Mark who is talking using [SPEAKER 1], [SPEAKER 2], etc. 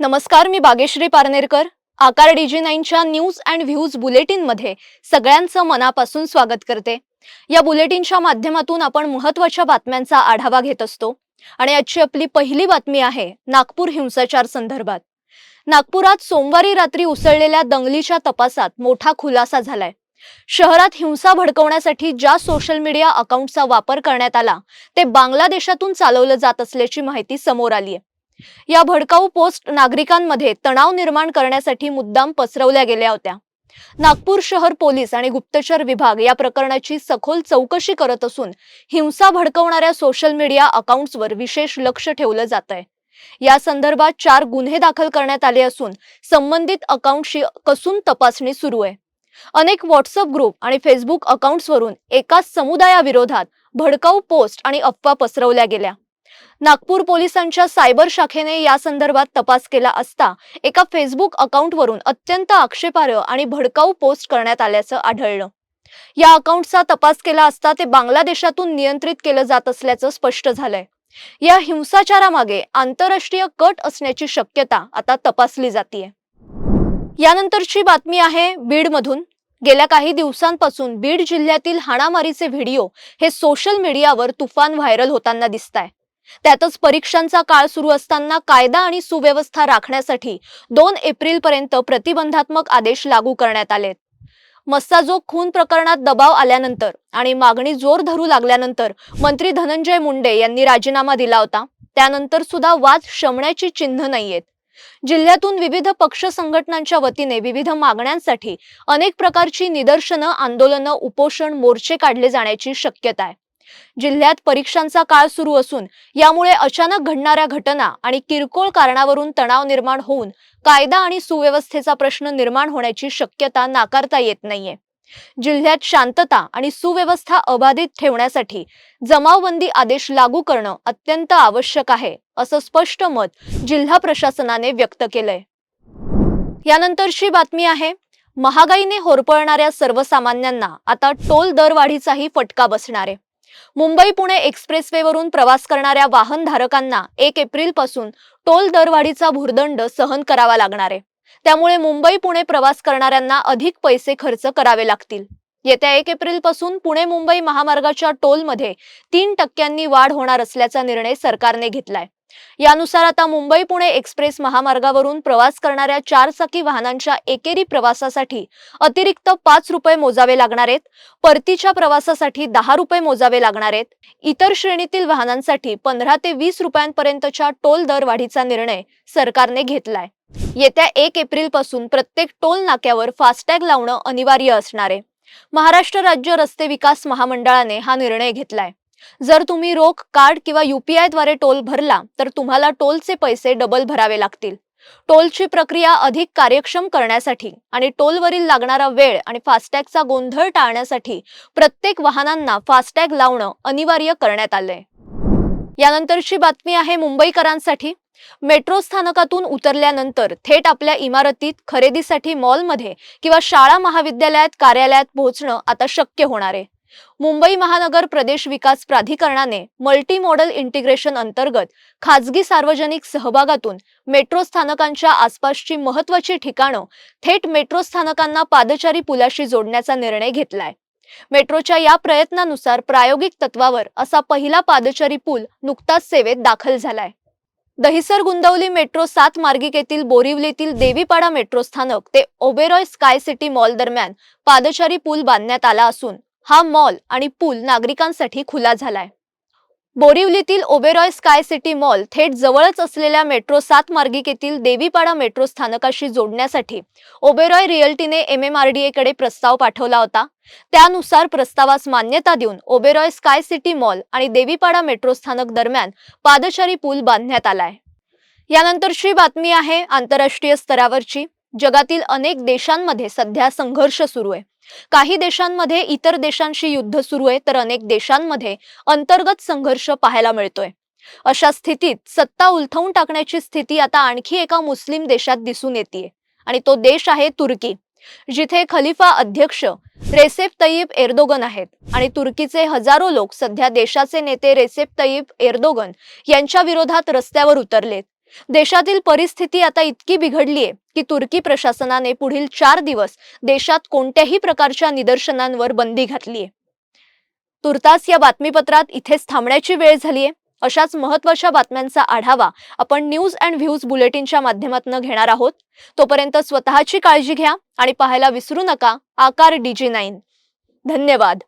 [SPEAKER 1] नमस्कार मी बागेश्री पारनेरकर. आकार डीजी नाईनच्या न्यूज अँड व्ह्यूज बुलेटिनमध्ये सगळ्यांचं मनापासून स्वागत करते. या बुलेटिनच्या माध्यमातून आपण महत्त्वाच्या बातम्यांचा आढावा घेत असतो आणि आजची आपली पहिली बातमी आहे नागपूर हिंसाचार संदर्भात. नागपुरात सोमवारी रात्री उसळलेल्या दंगलीच्या तपासात मोठा खुलासा झालाय. शहरात हिंसा भडकवण्यासाठी ज्या सोशल मीडिया अकाउंटचा वापर करण्यात आला ते बांगलादेशातून चालवलं जात असल्याची माहिती समोर आली आहे या भडकाऊ पोस्ट नागरिकांमध्ये तणाव निर्माण करण्यासाठी मुद्दाम पसरवल्या गेल्या होत्या. नागपूर शहर पोलीस आणि गुप्तचर विभाग या प्रकरणाची सखोल चौकशी करत असून हिंसा भडकवणाऱ्या सोशल मीडिया अकाउंट्सवर विशेष लक्ष ठेवलं जात आहे या संदर्भात चार गुन्हे दाखल करण्यात आले असून संबंधित अकाउंटशी कसून तपासणी सुरू आहे. अनेक व्हॉट्सअप ग्रुप आणि फेसबुक अकाउंट्सवरून एकाच समुदायाविरोधात भडकाऊ पोस्ट आणि अफवा पसरवल्या गेल्या. नागपूर पोलिसांच्या सायबर शाखेने या संदर्भात तपास केला असता एका फेसबुक अकाउंटवरून अत्यंत आक्षेपार्ह आणि भडकाऊ पोस्ट करण्यात आल्याचं आढळलं. या अकाउंटचा तपास केला असता ते बांगलादेशातून नियंत्रित केलं जात असल्याचं स्पष्ट झालंय. या हिंसाचारामागे आंतरराष्ट्रीय कट असण्याची शक्यता आता तपासली जाते यानंतरची बातमी आहे बीडमधून. गेल्या काही दिवसांपासून बीड जिल्ह्यातील हाणामारीचे व्हिडिओ हे सोशल मीडियावर तुफान व्हायरल होताना दिसत आहे त्यातच परीक्षांचा काळ सुरू असताना कायदा आणि सुव्यवस्था राखण्यासाठी दोन एप्रिल पर्यंत प्रतिबंधात्मक आदेश लागू करण्यात आलेत. मस्साजोग खून प्रकरणात दबाव आल्यानंतर आणि मागणी जोर धरू लागल्यानंतर मंत्री धनंजय मुंडे यांनी राजीनामा दिला होता. त्यानंतर सुद्धा वाद शमण्याची चिन्ह नाहीयेत. जिल्ह्यातून विविध पक्ष संघटनांच्या वतीने विविध मागण्यांसाठी अनेक प्रकारची निदर्शनं आंदोलनं उपोषण मोर्चे काढले जाण्याची शक्यता आहे. जिल्ह्यात परीक्षांचा काळ सुरू असून यामुळे अचानक घडणाऱ्या घटना आणि किरकोळ कारणावरून तणाव निर्माण होऊन कायदा आणि सुव्यवस्थेचा प्रश्न निर्माण होण्याची शक्यता नाकारता येत नाहीये. जिल्ह्यात शांतता आणि सुव्यवस्था अबाधित ठेवण्यासाठी जमावबंदी आदेश लागू करणं अत्यंत आवश्यक आहे असं स्पष्ट मत जिल्हा प्रशासनाने व्यक्त केलंय. यानंतरची बातमी आहे महागाईने होरपळणाऱ्या सर्वसामान्यांना आता टोल दरवाढीचाही फटका बसणार. आहे मुंबई पुणे एक्सप्रेसवेवरून प्रवास करणाऱ्या वाहनधारकांना एक एप्रिलपासून टोल दरवाढीचा भुर्दंड सहन करावा लागणार आहे. त्यामुळे मुंबई पुणे प्रवास करणाऱ्यांना अधिक पैसे खर्च करावे लागतील. येत्या एक एप्रिलपासून पुणे मुंबई महामार्गाच्या टोलमध्ये तीन टक्क्यांनी वाढ होणार असल्याचा निर्णय सरकारने घेतलाय. यानुसार आता मुंबई पुणे एक्सप्रेस महामार्गावरून प्रवास करणाऱ्या चारचाकी वाहनांच्या एकेरी प्रवासासाठी अतिरिक्त पाच रुपये मोजावे लागणार आहेत. परतीच्या प्रवासासाठी दहा रुपये मोजावे लागणार आहेत. इतर श्रेणीतील वाहनांसाठी पंधरा ते वीस रुपयांपर्यंतच्या टोल दर वाढीचा निर्णय सरकारने घेतलाय. येत्या एक एप्रिलपासून प्रत्येक टोल नाक्यावर फास्टॅग लावणं अनिवार्य असणार आहे. महाराष्ट्र राज्य रस्ते विकास महामंडळाने हा निर्णय घेतलाय. जर तुम्ही रोख कार्ड किंवा युपीआयद्वारे टोल भरला तर तुम्हाला टोलचे पैसे डबल भरावे लागतील. टोलची प्रक्रिया अधिक कार्यक्षम करण्यासाठी आणि टोलवरील लागणारा वेळ आणि फास्टॅगचा गोंधळ टाळण्यासाठी प्रत्येक वाहनांना फास्टॅग लावणं अनिवार्य करण्यात आलंय. यानंतरची बातमी आहे मुंबईकरांसाठी. मेट्रो स्थानकातून उतरल्यानंतर थेट आपल्या इमारतीत खरेदीसाठी मॉलमध्ये किंवा शाळा महाविद्यालयात कार्यालयात पोहोचणं आता शक्य होणार आहे. मुंबई महानगर प्रदेश विकास प्राधिकरणाने मल्टी मॉडल इंटिग्रेशन अंतर्गत खाजगी सार्वजनिक सहभागातून मेट्रो स्थानकांच्या आसपासची महत्वाची ठिकाणं थेट मेट्रो स्थानकांना पादचारी पुलाशी जोडण्याचा निर्णय घेतलाय. मेट्रोच्या या प्रयत्नानुसार प्रायोगिक तत्वावर असा पहिला पादचारी पूल नुकताच सेवेत दाखल झालाय. दहिसर गुंदवली मेट्रो सात मार्गिकेतील बोरिवलीतील देवीपाडा मेट्रो स्थानक ते ओबेरॉय स्काय सिटी मॉल दरम्यान पादचारी पूल बांधण्यात आला असून हा मॉल आणि पूल नागरिकांसाठी खुला झालाय. बोरिवलीतील ओबेरॉय स्काय सिटी मॉल थेट जवळच असलेल्या मेट्रो सात मार्गिकेतील देवीपाडा मेट्रो स्थानकाशी जोडण्यासाठी ओबेरॉय रिअल्टीने एम एम आर डी एकडे प्रस्ताव पाठवला होता. त्यानुसार प्रस्तावास मान्यता देऊन ओबेरॉय स्काय सिटी मॉल आणि देवीपाडा मेट्रो स्थानक दरम्यान पादचारी पूल बांधण्यात आलाय. यानंतरची बातमी आहे आंतरराष्ट्रीय स्तरावरची. जगातील अनेक देशांमध्ये सध्या संघर्ष सुरू आहे. काही देशांमध्ये इतर देशांशी युद्ध सुरू आहे तर अनेक देशांमध्ये अंतर्गत संघर्ष पाहायला मिळतोय. अशा स्थितीत सत्ता उलथवून टाकण्याची स्थिती आता आणखी एका मुस्लिम देशात दिसून येते आणि तो देश आहे तुर्की जिथे खलिफा अध्यक्ष रेसेप तय्यब एर्दोगन आहेत. आणि तुर्कीचे हजारो लोक सध्या देशाचे नेते रेसेप तय्यब एर्दोगन यांच्या विरोधात रस्त्यावर उतरलेत. देशातील परिस्थिती आता इतकी बिघडली आहे की तुर्की प्रशासनाने पुढील चार दिवस देशात कोणत्याही प्रकारच्या निदर्शनांवर बंदी घातली आहे तुर्तास या बातमीपत्रात इथेच थांबण्याची वेळ झाली आहे अशाच महत्त्वाच्या बातम्यांचा आढावा आपण न्यूज अँड व्ह्यूज बुलेटिनच्या माध्यमातून घेणार आहोत. तोपर्यंत स्वतःची काळजी घ्या आणि पाहायला विसरू नका आकार डीजी नाईन. धन्यवाद.